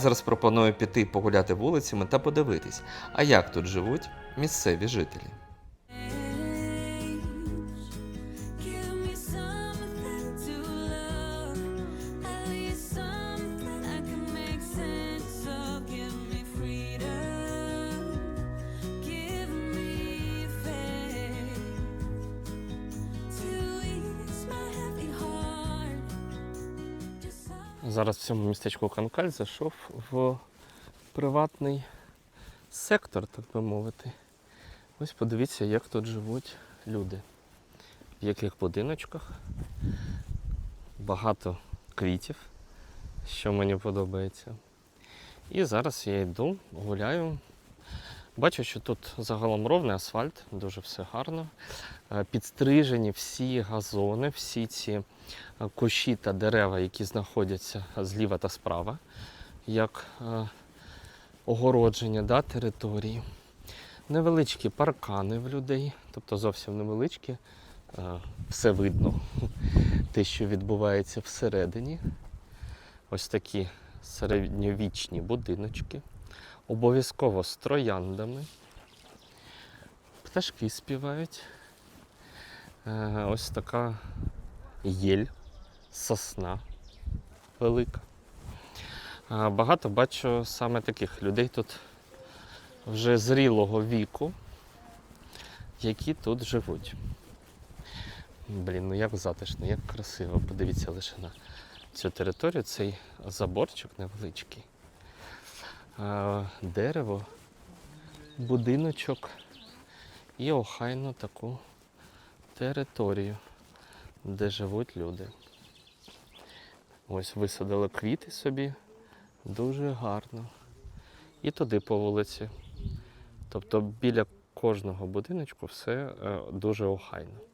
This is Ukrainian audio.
Зараз пропоную піти погуляти вулицями та подивитись, а як тут живуть місцеві жителі. Зараз в цьому містечку Канкаль зайшов в приватний сектор, так би мовити. Ось подивіться, як тут живуть люди. В яких будиночках. Багато квітів, що мені подобається. І зараз я йду, гуляю. Бачу, що тут загалом ровний асфальт, дуже все гарно. Е, Підстрижені всі газони, всі ці е, кущі та дерева, які знаходяться зліва та справа, як е, огородження да, території. Невеличкі паркани в людей, тобто зовсім невеличкі. Все видно, те, що відбувається всередині. Ось такі середньовічні будиночки. Обов'язково з трояндами. Пташки співають. Е, Ось така єль, сосна велика. Е, Багато бачу саме таких людей тут вже зрілого віку, які тут живуть. Блін, ну як затишно, як красиво. Подивіться лише на цю територію, цей заборчик невеличкий. Дерево, будиночок і охайну таку територію, де живуть люди. Ось висадили квіти собі, дуже гарно. І туди по вулиці. Тобто біля кожного будиночку все е, дуже охайно.